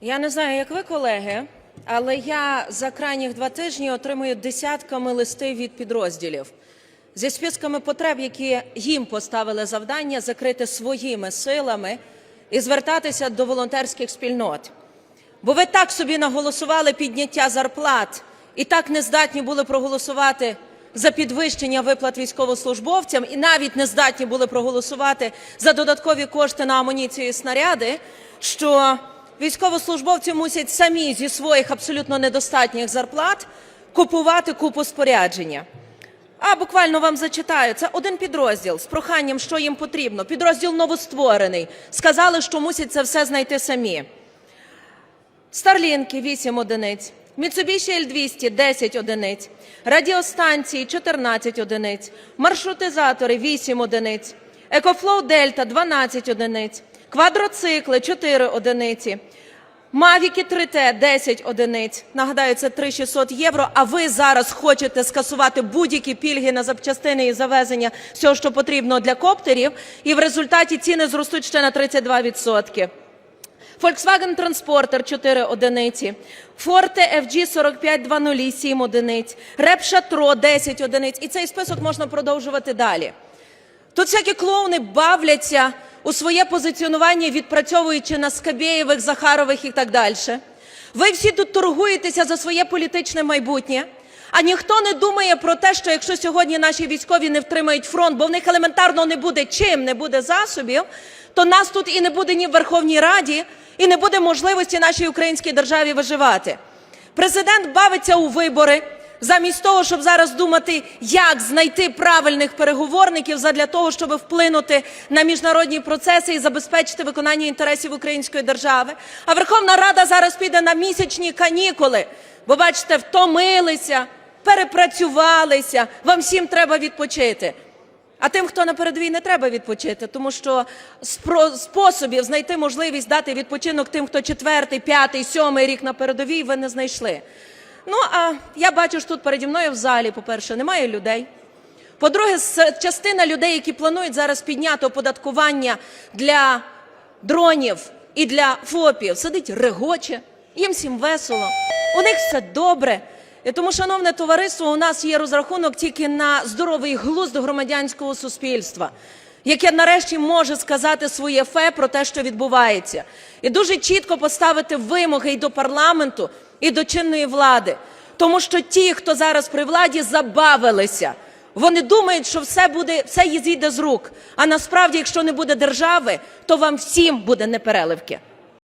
Я не знаю, як ви, колеги, але я за крайніх два тижні отримую десятками листів від підрозділів зі списками потреб, які їм поставили завдання закрити своїми силами і звертатися до волонтерських спільнот. Бо ви так собі наголосували підняття зарплат і так не здатні були проголосувати за підвищення виплат військовослужбовцям, і навіть не здатні були проголосувати за додаткові кошти на амуніцію і снаряди, що військовослужбовці мусять самі зі своїх абсолютно недостатніх зарплат купувати купу спорядження. А буквально вам зачитаю. Це один підрозділ з проханням, що їм потрібно. Підрозділ новостворений. Сказали, що мусять це все знайти самі. Старлінки 8 одиниць, Mitsubishi L200 10 одиниць, радіостанції 14 одиниць, маршрутизатори 8 одиниць, Екофлоу Дельта 12 одиниць, квадроцикли 4 одиниці, Мавіки 3Т 10 одиниць. Нагадаю, це 3600 євро. А ви зараз хочете скасувати будь-які пільги на запчастини і завезення всього, що потрібно для коптерів, і в результаті ціни зростуть ще на 32%. Volkswagen Transporter 4 одиниці, Forte FG 4520 7 одиниць, Rep Шатро 10 одиниць. І цей список можна продовжувати далі. Тут всякі клоуни бавляться у своє позиціонування, відпрацьовуючи на Скабєєвих, Захарових і так далі. Ви всі тут торгуєтеся за своє політичне майбутнє, а ніхто не думає про те, що якщо сьогодні наші військові не втримають фронт, бо в них елементарно не буде чим, не буде засобів, то нас тут і не буде ні в Верховній Раді, і не буде можливості нашій українській державі виживати. Президент бавиться у вибори. Замість того, щоб зараз думати, як знайти правильних переговорників задля того, щоб вплинути на міжнародні процеси і забезпечити виконання інтересів української держави. А Верховна Рада зараз піде на місячні канікули, бо бачите, втомилися, перепрацювалися. Вам всім треба відпочити. А тим, хто на передовій, не треба відпочити, тому що способів знайти можливість дати відпочинок тим, хто четвертий, п'ятий, сьомий рік на передовій, ви не знайшли. Ну а я бачу, що тут переді мною в залі, по-перше, немає людей. По-друге, частина людей, які планують зараз підняти оподаткування для дронів і для ФОПів, сидить регоче, їм всім весело, у них все добре. І тому, шановне товариство, у нас є розрахунок тільки на здоровий глузд громадянського суспільства, яке нарешті може сказати своє фе про те, що відбувається, і дуже чітко поставити вимоги і до парламенту, і до чинної влади. Тому що ті, хто зараз при владі, забавилися. Вони думають, що все буде, все їй зійде з рук. А насправді, якщо не буде держави, то вам всім буде непереливки.